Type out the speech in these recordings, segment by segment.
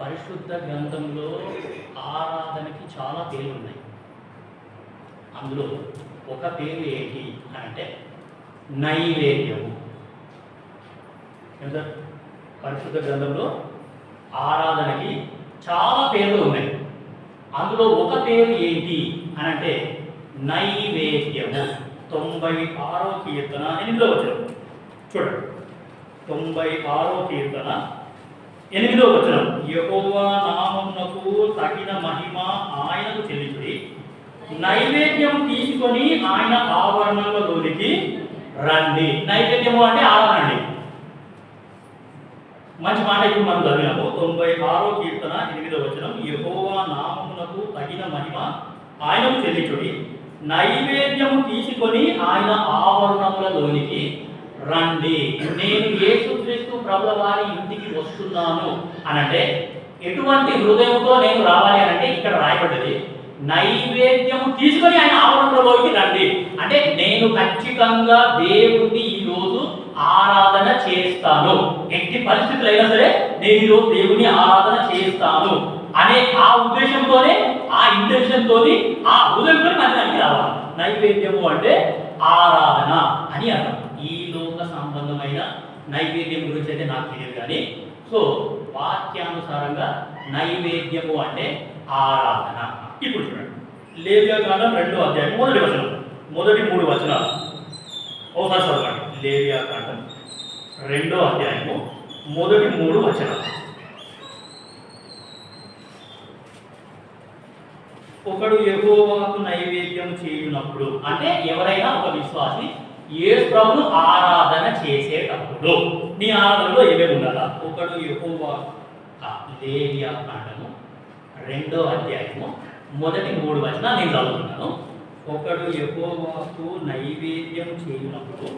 పరిశుద్ధ గ్రంథంలో ఆరాధనకి చాలా పేర్లు ఉన్నాయి అందులో ఒక పేరు ఏంటి అంటే నైవేద్యము. ఎంత పరిశుద్ధ గ్రంథంలో ఆరాధనకి చాలా పేర్లు ఉన్నాయి. అందులో ఒక పేరు ఏంటి అని అంటే నైవేద్యము. తొంభై ఆరో కీర్తన ఎనిమిదో వచ్చారు చూడండి. తొంభై ఆరో కీర్తన ఎనిమిదో వచనం. యహోవా నామమునకు తగిన మహిమ ఆయనకు చెల్లించుడి. నైవేద్యం తీసుకొని ఆయన ఆవరణలోనికి రండి. నైవేద్యము అంటే ఆరాధన మంచి మాట ఇప్పుడు మనం చదివినాము. తొంభై ఆరో కీర్తన ఎనిమిదో వచనం. యహోవా నామమునకు తగిన మహిమ ఆయనకు చెల్లించుడి. నైవేద్యము తీసుకొని ఆయన ఆవరణములలోనికి రండి. నేను యేసుక్రీస్తు ప్రభుల వారి ఇంటికి వస్తున్నాను. అనంటే ఎటువంటి హృదయంతో నేను రావాలి అనంటే ఇక్కడ రాయబడ్డది నైవేద్యము తీసుకొని ఆయన ఆవరణలోకి రండి. అంటే నేను ఖచ్చితంగా దేవుణ్ణి ఈరోజు ఆరాధన చేస్తాను. ఎట్టి పరిస్థితులు అయినా సరే నేను ఈరోజు దేవుని ఆరాధన చేస్తాను అనే ఆ ఉద్దేశంతోనే ఆ ఇంటెన్షన్ తోని ఆ హృదయంతో మనకి రావాలి. నైవేద్యము అంటే ఆరాధన అని అర్థం. ఈ లోక సంబంధమైన నైవేద్యం గురించి అయితే నాకు తెలియదు కానీ సో వాక్యానుసారంగా నైవేద్యము అంటే ఆరాధన. ఇప్పుడు చూడండి. లేవ్యాకాండం రెండో అధ్యాయం మొదటి వచనం. మొదటి మూడు వచనాలు. ఒకసారి చదవండి. లేవ్యాకాండం రెండో అధ్యాయము మొదటి మూడు వచనాలు. ఒకడు యెహోవాకు నైవేద్యం చేయునప్పుడు అంటే ఎవరైనా ఒక విశ్వాసి ఏ ప్రభును ఆరాధన చేసేటప్పుడు నీ ఆరాధనలో ఏమేమి ఉండాలా? ఒకడు యెహోవా లేవియా కాండము రెండో అధ్యాయము మొదటి మూడు వచన నేను చదువుతున్నాను. ఒకడు ఎక్కువకు నైవేద్యం చేయునప్పుడు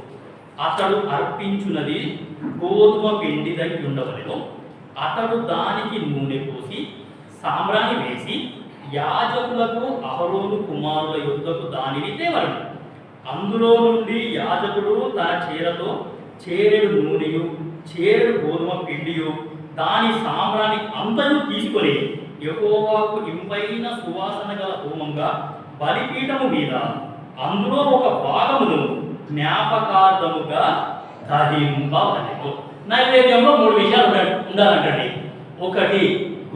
అతడు అర్పించున్నది గోధుమ పిండిదై ఉండవలెను. అతడు దానికి నూనె పోసి సాంబ్రాణి వేసి యాజకులకు అహరోను కుమారుల యుద్ధకు దానిని తేవలను అందులో నుండి యాజకుడు తన చీరతో చేరెడు నూనెయు చేరెడు గోధుమ పిండియు దాని సామ్రాన్ని అంతను తీసుకొని యెహోవాకు ఇంపైన సువాసన గల హోమంగా బలిపీఠము మీద అందులో ఒక భాగమును జ్ఞాపకార్థముగా దహింపవలెను నైవేద్యంలో మూడు విషయాలు ఉండాలంటే ఉండాలంటండి. ఒకటి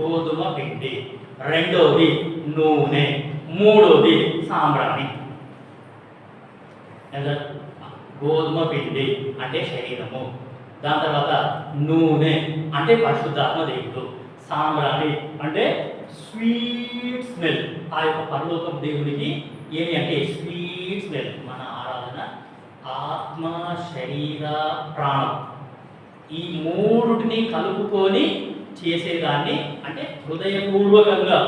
గోధుమ పిండి. రెండోది నూనె మూడోది సాంబ్రాణి. ఎంత? గోధుమ పిండి అంటే శరీరము. దాని తర్వాత నూనె అంటే పరిశుద్ధాత్మ దేవుడు. సాంబ్రాణి అంటే స్వీట్ స్మెల్. ఆ యొక్క పరలోకం దేవుడికి ఏమి అంటే స్వీట్ స్మెల్? మన ఆరాధన ఆత్మ శరీర ప్రాణం. ఈ మూడుటిని కలుపుకొని చేసేదాన్ని అంటే హృదయపూర్వకంగా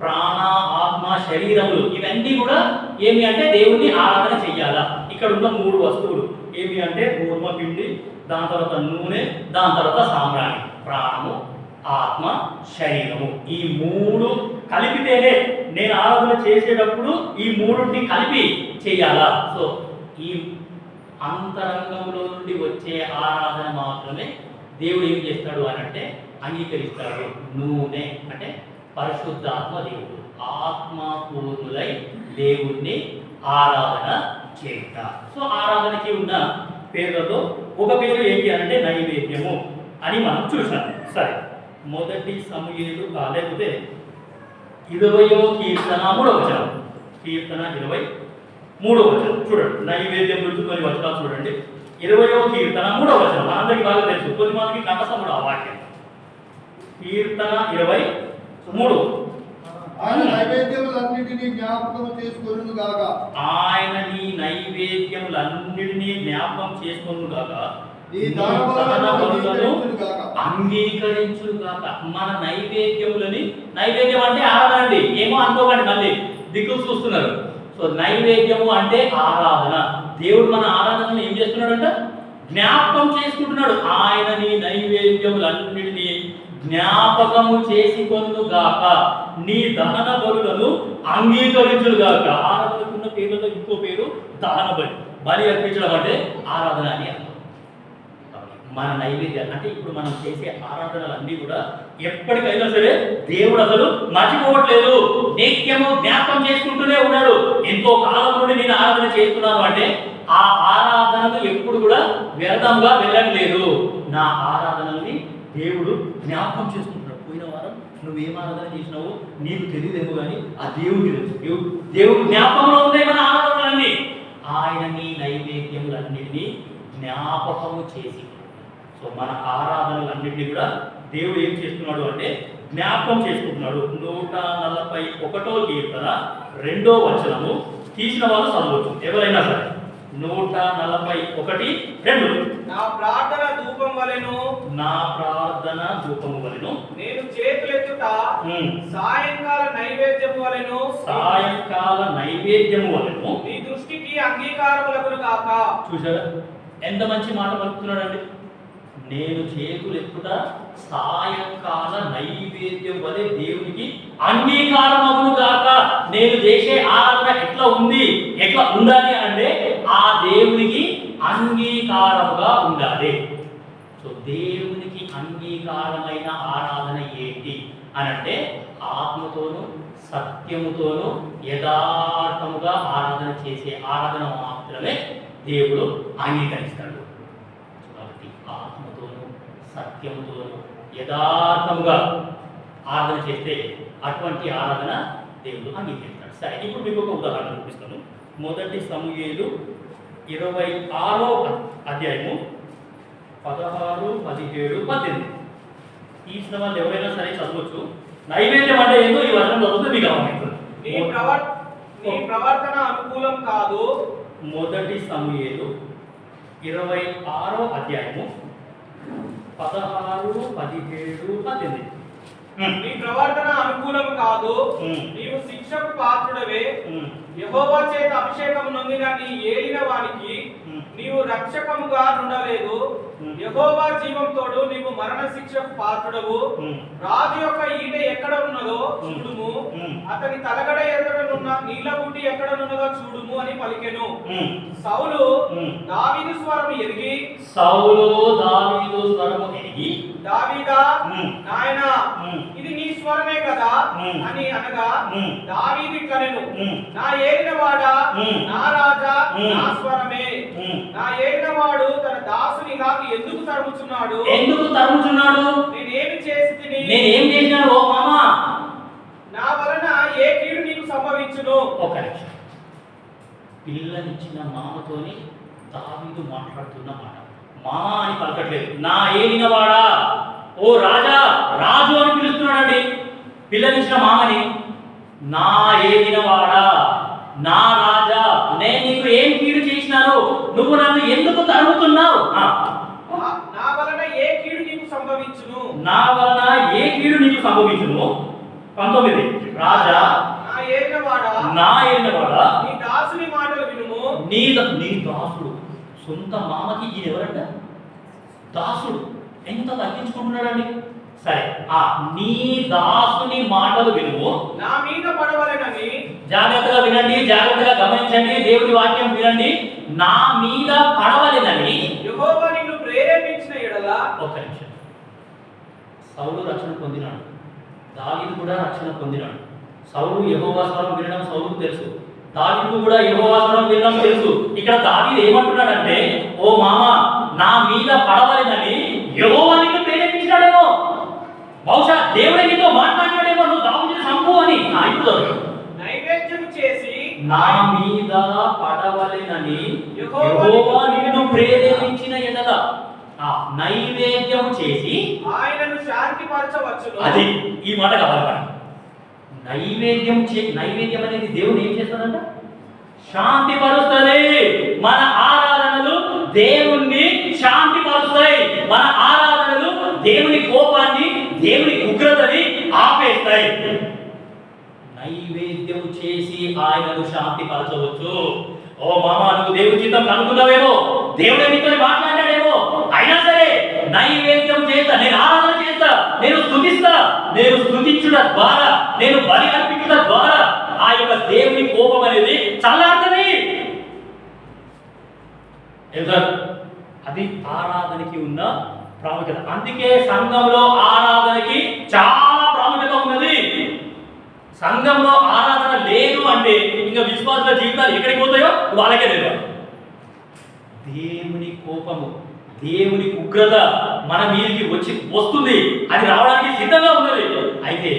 ప్రాణ ఆత్మ శరీరములు ఇవన్నీ కూడా ఏమి అంటే దేవుణ్ణి ఆరాధన చెయ్యాలా? ఇక్కడ ఉన్న మూడు వస్తువులు. ఏమి అంటే గోధుమ పిండి దాని తర్వాత నూనె దాని తర్వాత సామ్రాణి ప్రాణము ఆత్మ శరీరము. ఈ మూడు కలిపితేనే నేను ఆరాధన చేసేటప్పుడు ఈ మూడుని కలిపి చెయ్యాలా? సో ఈ అంతరంగంలో నుండి వచ్చే ఆరాధన మాత్రమే దేవుడు ఏం చేస్తాడు అని అంటే అంగీకరిస్తాడు నూనె అంటే పరిశుద్ధాత్మ దేవుడు. ఆత్మపూర్ణులై దేవుణ్ణి ఆరాధన చేయుట. సో ఆరాధనకి ఉన్న పేర్లతో ఒక పేరు ఏంటి అంటే నైవేద్యము అని మనం చూసాం. సరే మొదటి సమయలు కాలేకపోతే ఇరవయో కీర్తన మూడో వచనం. కీర్తన ఇరవై మూడో వచనం. చూడండి నైవేద్యం గురించి కొన్ని వచనాలు చూడండి. ఇరవయో కీర్తన మూడో వచనం. మనందరికీ బాగా తెలుసు. కొద్ది మందికి కూడా ఆ వాక్యం. కీర్తన ఇరవై మూడు. ఆయన నైవేద్యములన్నిటినీ జ్ఞాపకం చేసుకొనును గాక ఆయన నీ నైవేద్యములన్నిటినీ జ్ఞాపకం చేసుకొనుగాక. నీ నీ గాక మన నైవేద్యములని నైవేద్యం అంటే ఆరాధన అండి. ఏమో అనుకోకండి మళ్ళీ. దిక్కులు చూస్తున్నారు. సో నైవేద్యము అంటే ఆరాధన. దేవుడు మన ఆరాధనను ఏం చేస్తున్నాడంట? జ్ఞాపకం చేసుకుంటున్నాడు. ఆయన నీ నైవేద్యములన్నిటినీ జ్ఞాపకము చేసుకొనుగాక నీ దహన బలులను అంగీకరించుగాక ఆరాధనకున్న పేర్లలో ఇంకో పేరు దహన బలి బలి అర్పించడం అంటే ఆరాధన అని మన నైవేద్యాలు అంటే ఇప్పుడు మనం చేసే ఆరాధనలు అన్నీ కూడా ఎప్పటికైనా సరే దేవుడు అసలు మర్చిపోవట్లేదు. నిత్యము జ్ఞాపకం చేసుకుంటూనే ఉన్నాడు. ఎంతో కాలం నుండి నేను ఆరాధన చేస్తున్నాను అంటే ఆ ఆరాధనలు ఎప్పుడు కూడా వ్యర్థంగా వెళ్ళట్లేదు. నా ఆరాధనల్ని దేవుడు జ్ఞాపకం చేసుకుంటున్నాడు. పోయిన వారం నువ్వు ఏం ఆరాధన చేసినావు నీకు తెలియదేమో కానీ ఆ దేవుడికి తెలుసు. దేవుడు దేవుడు జ్ఞాపకంలో ఉన్నాయి మన ఆరాధనలన్నీ. ఆయన నీ నైవేద్యములన్నిటినీ జ్ఞాపకము చేసి. సో మన ఆరాధనలన్నింటినీ కూడా దేవుడు ఏం చేస్తున్నాడు అంటే జ్ఞాపకం చేసుకుంటున్నాడు. నూట నలభై ఒకటో కీర్తన రెండో వచనము తీసిన వాళ్ళు చదవచ్చు. ఎవరైనా సరే. నూట నలభై ఒకటి రెండు నా ప్రార్థన ధూపం వలెను. నా ప్రార్థన ధూపము వలెను. నేను చేతులెత్తుట సాయంకాల నైవేద్యం వలెను. సాయంకాల నైవేద్యము వలెను. నీ దృష్టికి అంగీకారములగును గాక. చూసారా ఎంత మంచి మాట పలుకుతున్నాడండి. నేను చేతులు ఎక్కుట సాయంకాల నైవేద్యం వలె దేవునికి అంగీకారమగును గాక. నేను చేసే ఆరాధన ఎట్లా ఉంది? ఎట్లా ఉండాలి అంటే ఆ దేవునికి అంగీకారముగా ఉండాలి. సో దేవునికి అంగీకారమైన ఆరాధన ఏంటి? అని అంటే సత్యముతోనూ సత్యముతోను యథార్థముగా ఆరాధన చేసే ఆరాధన మాత్రమే దేవుడు అంగీకరిస్తాడు. కాబట్టి ఆత్మతోనూ సత్యముతోనూ యథార్థముగా ఆరాధన చేస్తే అటువంటి ఆరాధన దేవుడు అంగీకరిస్తాడు. సరే ఇప్పుడు మీకు ఒక ఉదాహరణ చూపిస్తాను. మొదటి సమూహేలు ఇరవై ఆరో అధ్యాయము పదహారు పదిహేడు పద్దెనిమిది. తీసిన వాళ్ళు ఎవరైనా సరే చదవచ్చు. నైవేద్యం అంటే ఏందో ఈ వర్ణం చదివితే మీకు అర్థమవుతుంది ప్రవర్తన అనుకూలం కాదు. మొదటి సమూహేలు ఇరవై ఆరో అధ్యాయము పదహారు పదిహేడు పద్దెనిమిది. నీ ప్రవర్తన అనుకూలం కాదు. ఉమ్, నీవు శిక్షకు పాత్రుడవే. ఉమ్, యెహోవా చేత అభిషేకం నొందిన నీ ఏలిన వానికి. నీవు రక్షకముగా ఉండలేదు Hmm. యెహోవా జీవంతోడు నీవు మరణ శిక్షకు పాత్రుడవు రాజు యొక్క ఈట ఎక్కడ ఉన్నదో. చూడుము. అతని తలగడ ఎక్కడనున్న నీలగుంటి ఎక్కడనున్నదో చూడుము అని పలికెను సౌలు. దావీదు స్వరం ఎరిగి సౌలు దావీదు స్వరము ఎరిగి దావీదా నాయన ఇది నీ స్వరమే కదా. అని అనగా దావీదు ఉమ్, నా ఏలినవాడా. నా రాజా. నా స్వరమే. నా ఏలినవాడు తన దాసుని నాకు ఎందుకు తరుముచున్నాడు? ఎందుకు తరుముచున్నాడు? నేనేమి చేసి తిని నేనేం చేసినాను ఓ మామా? నా వలన ఏ కీడు నీకు సంభవించును? ఒక నిమిషం పిల్లనిచ్చిన మామతోని దావీదు మాట్లాడుతున్న మాట. మామ అని పలకట్లేదు. నా ఏలినవాడా ఓ రాజా రాజు అని పిలుస్తున్నాడండి. పిల్లనిచ్చిన మామని. నా ఏలినవాడా నా రాజా నేను నీకు ఏం కీడు చేసినాను? నువ్వు నన్ను ఎందుకు తరుముతున్నావు ఆ, నా- నా వలన ఏ కీడు నీకు సంభవించును నా వలన ఏ కీడు నీకు సంభవించును? పంతొమ్మిది. రాజా నా ఏలినవాడా? నా దాసుని మాటలు వినుము. నీ నీ దాసుడు. సొంత మామకి ఈయన ఎవరంట? దాసుడు. ఎంత తగ్గించుకుంటున్నాడండి? సరే ఆ నీ దాసుని మాటలు వినుము. నా మీద పడవలెనని. జాగ్రత్తగా వినండి జాగ్రత్తగా గమనించండి దేవుడి వాక్యం వినండి. నా మీద పడవలెనని యెహోవా నిన్ను ప్రేరేపించిన ఎడల ఒక్క నిమిషం. సౌలు రక్షణ పొందినాడు. దావీదు కూడా రక్షణ పొందినాడు. సౌలు యెహోవా స్వరం వినడం సౌలుకు తెలుసు. దావీదు కూడా యెహోవా స్వరం వినడం తెలుసు. ఇక్కడ దావీదు ఏమంటున్నాడంటే ఓ మామ నా మీద పడవలేదని యెహోవా నిన్ను ప్రేరేపించినాడేమో. బహుశా దేవుడే నీతో మాట్లాడినాడేమో నువ్వు దావీదుని చంపు అని. ఆ, ఇప్పుడు చదువు. నైవేద్యం చేసి నా మీద పడవలెనని యెహోవా నిన్ను ప్రేరేపించిన ఎడల. నైవేద్యం చేసి ఆయనను శాంతిపరచవచ్చును. అది ఈ మాట కావాలి నైవేద్యం చే నైవేద్యం అనేది దేవుడు ఏం చేస్తాడంట? శాంతి పరుస్తుంది మన ఆరాధనలు దేవుణ్ణి శాంతి పరుస్తాయి మన ఆరాధనలు దేవుని కోపాన్ని దేవుని ఉగ్రతని ఆపేస్తాయి. నైవేద్యం చేసి ఆయనను శాంతి పరచవచ్చు ఓ మామ నువ్వు దేవుడి చిత్తం కనుక్కున్నావేమో. దేవుడే నీతో సరే నైవేద్యం చేత నేను ఆరాధన చేత నేను స్థుతిస్తా నేను స్థుతించుట ద్వారా నేను బలి అర్పించుట ద్వారా ఆ యొక్క దేవుని కోపం అనేది చల్లారుతుంది. అది ఆరాధనకి ఉన్న ప్రాముఖ్యత. అందుకే సంఘంలో ఆరాధనకి చాలా ప్రాముఖ్యత ఉన్నది. సంఘంలో ఆరాధన లేదు అంటే ఇంకా విశ్వాసుల జీవితాలు ఎక్కడికి పోతాయో వాళ్ళకే తెలియదు. దేవుని కోపము. దేవుని ఉగ్రత మన మీదకి వచ్చి వస్తుంది. అది రావడానికి సిద్ధంగా ఉన్నది. అయితే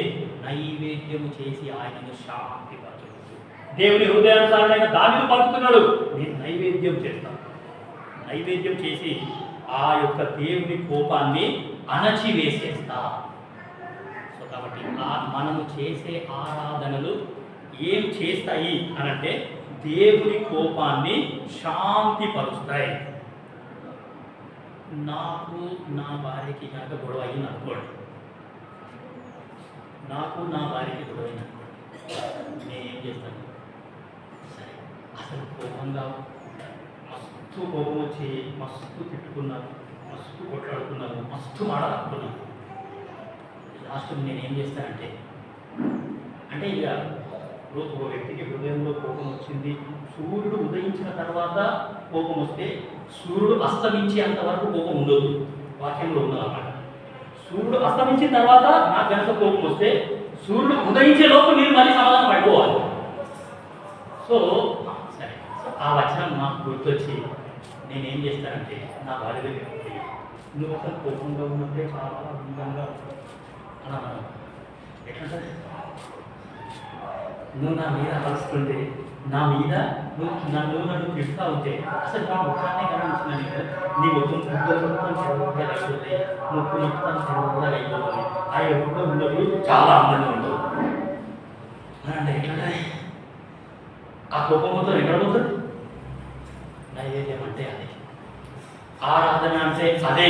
నైవేద్యము చేసి ఆయనను శాంతి దేవుని హృదయానుసారమైన దానిని పలుకుతున్నాడు నేను నైవేద్యం చేస్తాను. నైవేద్యం చేసి ఆ యొక్క దేవుని కోపాన్ని అణచివేసేస్తా. సో కాబట్టి మనము చేసే ఆరాధనలు ఏం చేస్తాయి అనంటే దేవుని కోపాన్ని శాంతిపరుస్తాయి. నాకు నా భార్యకి కనుక గొడవ అయింది అనుకోండి నాకు నా భార్యకి గొడవ అయింది అనుకోండి నేనేం చేస్తాను? సరే అసలు కోపంగా మస్తు కోపం వచ్చి మస్తు తిట్టుకున్నాను మస్తు కొట్లాడుకున్నాను మస్తు మాట్లాడుకున్నాను. లాస్ట్ నేను ఏం చేస్తానంటే అంటే ఇక రోజు ఓ వ్యక్తికి హృదయంలో కోపం వచ్చింది. సూర్యుడు ఉదయించిన తర్వాత కోపం వస్తే సూర్యుడు అస్తమించేంత వరకు కోపం ఉండదు. వాక్యంలో ఉన్నదన్నమాట సూర్యుడు అస్తమించిన తర్వాత నాకు కనుక కోపం వస్తే సూర్యుడు ఉదయించే లోపు నేను మళ్ళీ సమాధానం పడిపోవాలి. సో సరే. సో ఆ వచనం నాకు గుర్తొచ్చి నేనేం చేస్తానంటే నా భార్య దగ్గర నువ్వు అసలు కోపంగా ఉన్నప్పుడే చాలా అందంగా అని ఎట్లా నువ్వు నా మీద అరుస్తుంటే నా మీద నువ్వు నన్ను నన్ను తిడుతూ ఉంటే అసలు నా ముఖాన్ని గమనించిన నీకు నీ ముఖం ముద్దలు మొత్తం చెరువుగా అయిపోతాయి ముక్కు మొత్తం చెరువుగా అయిపోతుంది ఆ ఎప్పుడు ఉండవు చాలా అందంగా ఉండవు. అంటే ఎట్లా ఆ కోపం మొత్తం ఎక్కడ పోతుంది? నైవేద్యం అంటే అదే. ఆరాధన అంటే అదే.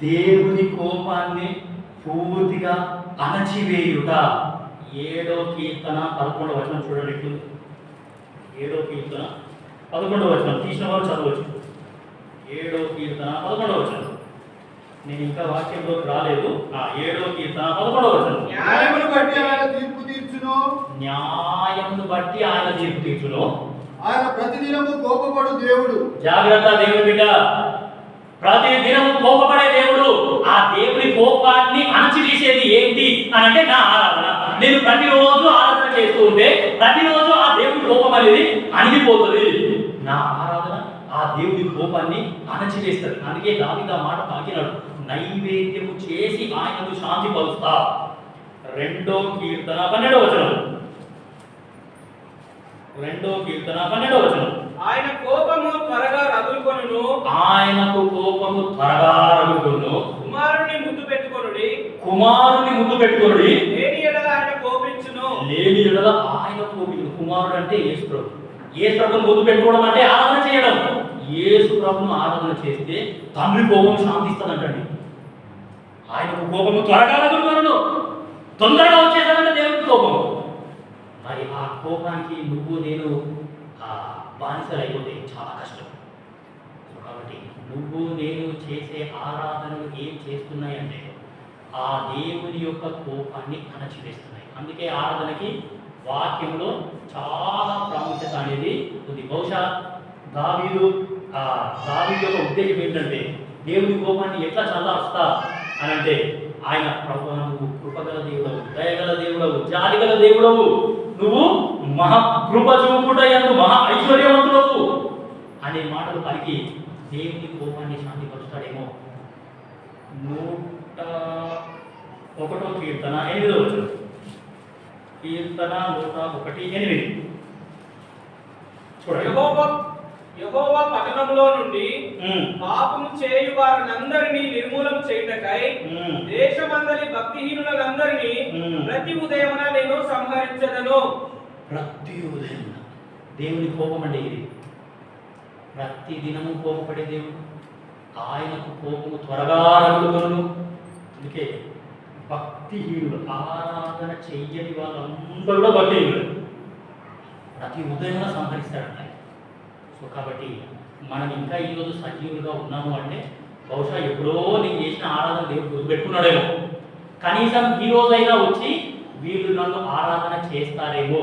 దేవుని కోపాన్ని పూర్తిగా అణచివేయుట. ఏడో కీర్తన పదకొండవ వచనం చూడండి ఏడో కీర్తన పదకొండవ వచనం. తీసిన వారు చదవచ్చు. ఏడో కీర్తన పదకొండవ వచనం. నేను ఇంకా వాక్యంలోకి రాలేదు. ఆ ఏడో కీర్తన పదకొండవ వచనం. న్యాయమును బట్టి ఆయన తీర్పు తీర్చును. న్యాయమును బట్టి ఆయన తీర్పు తీర్చును. ఆయన ప్రతిదినము కోపపడు దేవుడు. జాగ్రత్త దేవుని బిడ్డ. ప్రతి దినం కోపపడే దేవుడు ఆ దేవుని కోపాన్ని అణచివేసేది ఏంటి అని అంటే నా ఆరాధన. నేను ప్రతిరోజు ఆరాధన చేస్తూ ఉంటే ప్రతిరోజు ఆ దేవుని కోపం అనేది అణిగిపోతుంది. నా ఆరాధన ఆ దేవుని కోపాన్ని అణచివేస్తుంది. అందుకే దావిగా మాట తాకినాడు నైవేద్యము చేసి ఆయనను శాంతి పరుస్తా. రెండో కీర్తన పన్నెండో వచనం. రెండో కీర్తన పన్నెండో వచనం. ఆయన కోపము త్వరగా రగులుకొనును. ఆయనకు కోపము త్వరగా రగులును కుమారుని ముద్దు పెట్టుకొనుడి. కుమారుని ముందు పెట్టుకోండి లేని ఎడల ఆయన కోపించును. లేని ఎడల ఆయన కోపిడు కుమారుడు అంటే యేసు ప్రభు. యేసు ప్రభుని ముందు పెట్టుకోవడం అంటే ఆరాధన చేయడం. యేసు ప్రభును ఆరాధన చేస్తే తండ్రి కోపం శాంతిస్తుందంటండి. ఆయనకు కోపము త్వరగా రగులుకొనును. తొందరగా వచ్చేసాడంటే దేవునికి కోపం. మరి ఆ కోపానికి నువ్వు నేను ఆ బానిసలు అయిపోతే చాలా కష్టం. సో కాబట్టి నువ్వు నేను చేసే ఆరాధనలు ఏం చేస్తున్నాయంటే ఆ దేవుని యొక్క కోపాన్ని అణచివేస్తున్నాయి. అందుకే ఆరాధనకి వాక్యంలో చాలా ప్రాముఖ్యత అనేది ఉంది. బహుశా దావీదు ఆ దావీదు యొక్క ఉద్దేశం ఏంటంటే దేవుని కోపాన్ని ఎట్లా చల్లారుస్తా అని అంటే ఆయన ప్రభు నువ్వు కృపగల దేవుడవు దయగల దేవుడవు జాలిగల దేవుడవు. నువ్వు మహా కృప చూపుట ఎందు మహా ఐశ్వర్యవంతుడవు. అనే మాటలు పలికి దేవుని కోపాన్ని శాంతిపరుస్తాడేమో. నూట ఒకటో కీర్తన ఎనిమిదో కీర్తన నూట ఒకటి ఎనిమిది. చూడండి. యెహోవా పట్టణంలో నుండి పాపము చేయు వారినందరినీ నిర్మూలం చేయుటకై దేశమందరి భక్తిహీనులందరినీ. ప్రతి ఉదయమున నేను సంహరించదను. ప్రతి ఉదయం దేవుని కోపం అంటే ఇది ప్రతి దినము కోపపడే దేవుడు. ఆయనకు కోపము త్వరగా రగులుకొను అందుకే భక్తిహీనుడు ఆరాధన చెయ్యని వాళ్ళందరూ కూడా ప్రతి ఉదయం సంహరిస్తాడంట ఆయన. సో కాబట్టి మనం ఇంకా ఈరోజు సజీవులుగా ఉన్నాము అంటే బహుశా ఎప్పుడో నేను చేసిన ఆరాధన దేవుడు గుర్తుపెట్టుకున్నాడేమో. కనీసం ఈ రోజైనా వచ్చి వీళ్ళు నన్ను ఆరాధన చేస్తారేమో.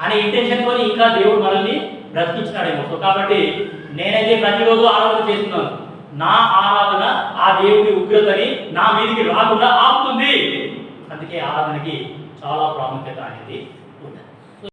అనే ఇంటెన్షన్తో ఇంకా దేవుడు మనల్ని బ్రతికించినాడేమో. సో కాబట్టి నేనైతే ప్రతిరోజు ఆరాధన చేస్తున్నాను. నా ఆరాధన ఆ దేవుడి ఉగ్రతని నా మీదికి రాకుండా ఆపుతుంది. అందుకే ఆరాధనకి చాలా ప్రాముఖ్యత అనేది